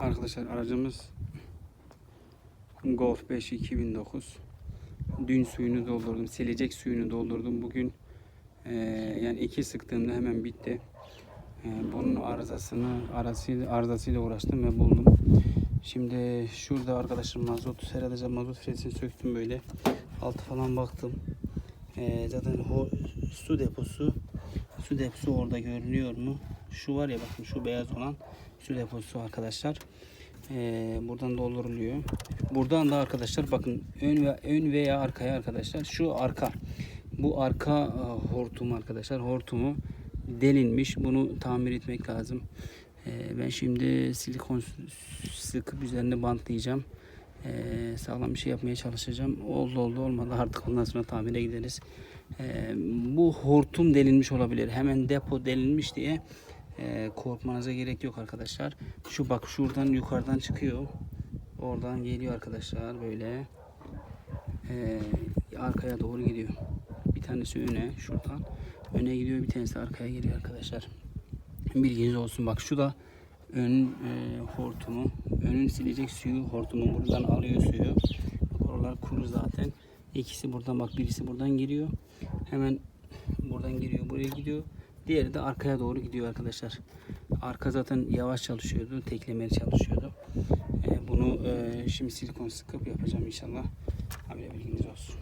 Arkadaşlar aracımız Golf 5 2009. Dün suyunu doldurdum. Silecek suyunu doldurdum. Bugün eee, yani iki sıktığımda hemen bitti. Eee, bunun arızasını arasıyla, arızasıyla uğraştım ve buldum. Şimdi şurada arkadaşlar mazot herhalde mazot filesini söktüm böyle. Altı falan baktım. Eee, zaten o su deposu su deposu orada görünüyor mu? Şu var ya bakın şu beyaz olan su deposu arkadaşlar. Ee, buradan dolduruluyor. Buradan da arkadaşlar bakın ön ve ön veya arkaya arkadaşlar şu arka bu arka e, hortum arkadaşlar hortumu delinmiş. Bunu tamir etmek lazım. Ee, ben şimdi silikon sıkıp üzerine bantlayacağım. Ee, sağlam bir şey yapmaya çalışacağım. Oldu oldu olmadı artık ondan sonra tamire gideriz. Ee, bu hortum delinmiş olabilir. Hemen depo delinmiş diye e, korkmanıza gerek yok arkadaşlar. Şu bak şuradan yukarıdan çıkıyor. Oradan geliyor arkadaşlar böyle. Ee, arkaya doğru gidiyor. Bir tanesi öne şuradan. Öne gidiyor bir tanesi arkaya geliyor arkadaşlar. Bilginiz olsun. Bak şu da ön e, hortumu. Önün silecek suyu hortumu buradan alıyor suyu. Bak oralar kuru zaten. İkisi buradan bak birisi buradan giriyor. Hemen buradan giriyor buraya gidiyor. Diğeri de arkaya doğru gidiyor arkadaşlar. Arka zaten yavaş çalışıyordu. Teklemeli çalışıyordu. E, bunu e, şimdi silikon sıkıp yapacağım inşallah. Habire bilginiz olsun.